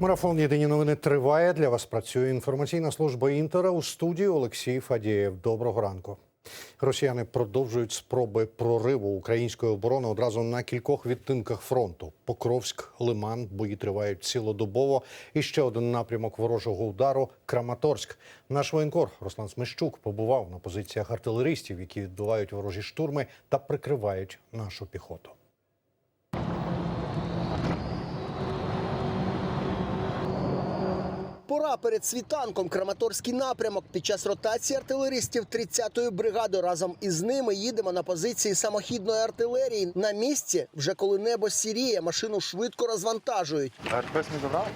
Марафон Єдині новини триває. Для вас працює інформаційна служба Інтера у студії Олексій Фадієв. Доброго ранку. Росіяни продовжують спроби прориву української оборони одразу на кількох відтинках фронту. Покровськ, Лиман, бої тривають цілодобово. І ще один напрямок ворожого удару Краматорськ. Наш воєнкор Руслан Смещук побував на позиціях артилеристів, які відбивають ворожі штурми та прикривають нашу піхоту. Пора перед світанком Краматорський напрямок. Під час ротації артилеристів 30-ї бригади разом із ними їдемо на позиції самохідної артилерії. На місці, вже коли небо сіріє, машину швидко розвантажують. РПС не забрали?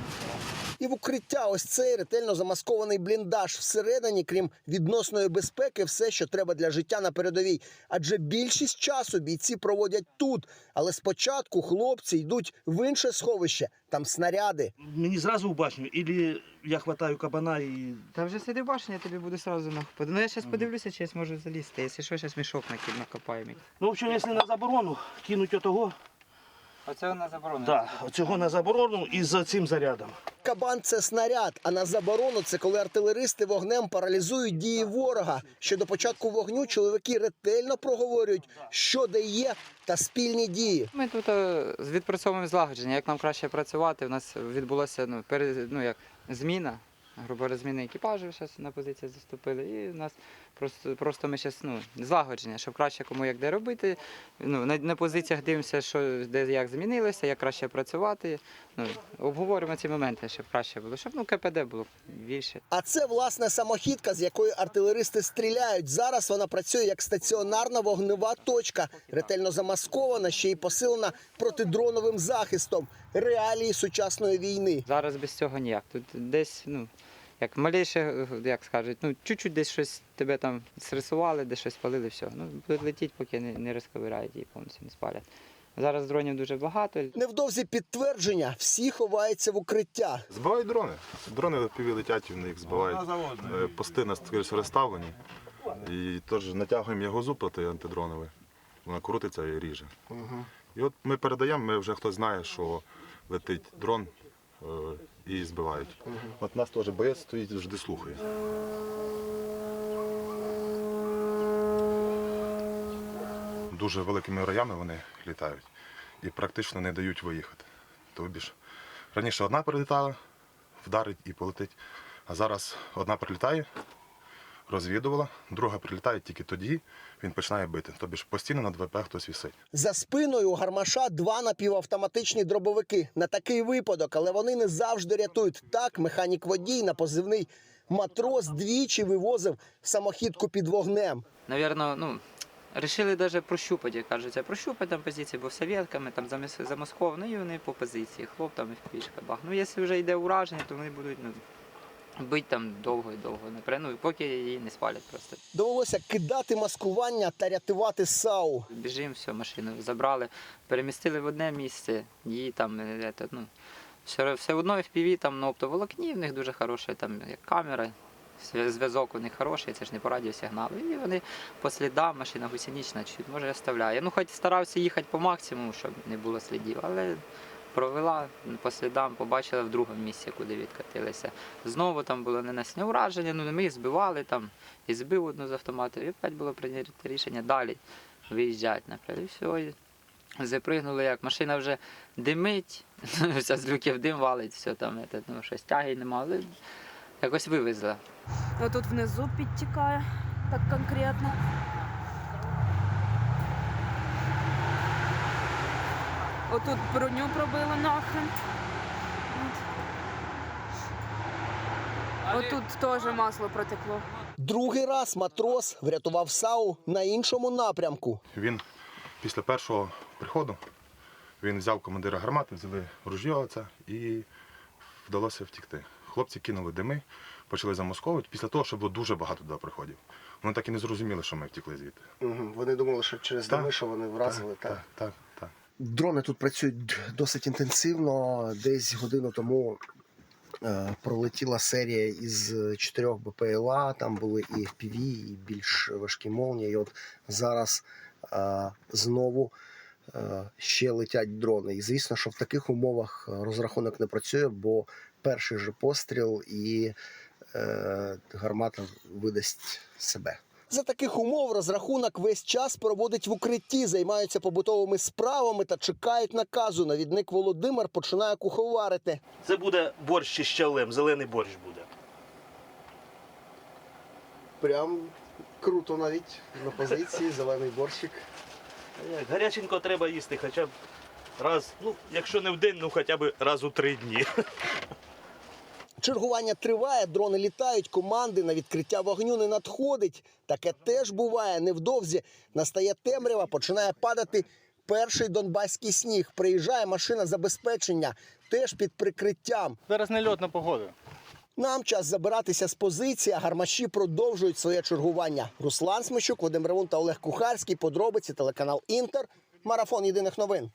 І в укриття ось цей ретельно замаскований бліндаж. Всередині, крім відносної безпеки, все, що треба для життя на передовій. Адже більшість часу бійці проводять тут. Але спочатку хлопці йдуть в інше сховище. Там снаряди. Мені зразу в башню, або я хватаю кабана і. Та вже сиди в я тобі буду сразу нахопати. Ну я зараз подивлюся, чи я зможу залізти. Якщо що, зараз мішок накопаємо. Ну, в общем, якщо на заборону кинуть отого, Оце на заборону. так, оцього на заборону і за цим зарядом. Кабан це снаряд, а на заборону це коли артилеристи вогнем паралізують дії ворога. Ще до початку вогню чоловіки ретельно проговорюють, що де є, та спільні дії. Ми тут е, відпрацьовуємо злагодження, як нам краще працювати. У нас відбулося ну, перед, ну, як, зміна. Грубо говоря, зміни екіпажу зараз на позиції заступили. І у нас просто, просто ми зараз ну, злагодження, щоб краще кому як де робити. Ну, на, на позиціях дивимося, що де як змінилося, як краще працювати. Ну, обговорюємо ці моменти, щоб краще було, щоб ну, КПД було більше. А це власне самохідка, з якої артилеристи стріляють. Зараз вона працює як стаціонарна вогнева точка, ретельно замаскована, ще й посилена протидроновим захистом. Реалії сучасної війни. Зараз без цього ніяк. Тут десь, ну, як маліше, як скажуть, ну, чуть-чуть десь щось тебе там срисували, десь щось спалили, все. Ну, будуть летіти, поки не, не розковирають і повністю не спалять. Зараз дронів дуже багато. Невдовзі підтвердження всі ховаються в укриття. Збивають дрони. Дрони летять, в них збивають. Е, Пости на скоріше розставлені. І теж натягуємо його зуб проти антидроновий. Вона крутиться і ріже. І от ми передаємо, ми вже хтось знає, що летить дрон е, і збивають. От нас теж боєць стоїть, завжди слухає. Дуже великими роями вони літають і практично не дають виїхати. Тобі ж раніше одна прилітала, вдарить і полетить. А зараз одна прилітає, розвідувала, друга прилітає тільки тоді, він починає бити. Тобі ж постійно над ВП хтось вісить. За спиною у гармаша два напівавтоматичні дробовики. На такий випадок, але вони не завжди рятують. Так, механік водій на позивний матрос двічі вивозив самохідку під вогнем. Навірно, ну, Рішили навіть прощупати, як кажуть, прощупати там позиції, бо совєтками там заміс- замасковано, і вони по позиції, хлоп там і в пішка бах. Ну, якщо вже йде ураження, то вони будуть ну, бити там довго і довго, наприклад, ну, поки її не спалять просто. Довелося кидати маскування та рятувати САУ. Біжимо, все, машину забрали, перемістили в одне місце, її там, е, ну, все, все одно FPV там на оптоволокні, в них дуже хороша там як камера, зв'язок у них хороший, це ж не по радіосигналу. І вони по слідам, машина гусенична, чуть може оставляє. Ну, хоч старався їхати по максимуму, щоб не було слідів, але провела по слідам, побачила в другому місці, куди відкатилися. Знову там було нанесення ураження, ну ми збивали там, і збив одну з автоматів, і опять було прийнято рішення далі виїжджати, наприклад, і все. І Запригнули, як машина вже димить, вся з люків дим валить, все там, ну, щось тяги нема, але якось вивезла. Ну тут внизу підтікає так конкретно. Отут броню пробили нахрен. Отут теж масло протекло. Другий раз матрос врятував САУ на іншому напрямку. Він після першого приходу він взяв командира гармати, взяли ружьо оце і вдалося втікти. Хлопці кинули дими, почали замосковувати після того, що було дуже багато туди приходів. Вони так і не зрозуміли, що ми втекли звідти. Вони думали, що через Так, дими, що вони так, так, так, так. Дрони тут працюють досить інтенсивно. Десь годину тому е, пролетіла серія із чотирьох БПЛА. Там були і FPV, і більш важкі молнії. І от зараз е, знову е, ще летять дрони. І звісно, що в таких умовах розрахунок не працює, бо перший же постріл і гармата видасть себе. За таких умов розрахунок весь час проводить в укритті, займаються побутовими справами та чекають наказу. Навідник Володимир починає куховарити. Це буде борщ із щавлем, зелений борщ буде. Прям круто навіть на позиції, зелений борщик. Гаряченько треба їсти хоча б раз, ну, якщо не в день, ну хоча б раз у три дні. Чергування триває, дрони літають, команди на відкриття вогню не надходить. Таке теж буває невдовзі. Настає темрява, починає падати перший донбаський сніг. Приїжджає машина забезпечення, теж під прикриттям. Зараз не льотна погода. Нам час забиратися з позиції, а гармаші продовжують своє чергування. Руслан Смещук, Вадим Ревун та Олег Кухарський. Подробиці телеканал Інтер. Марафон єдиних новин.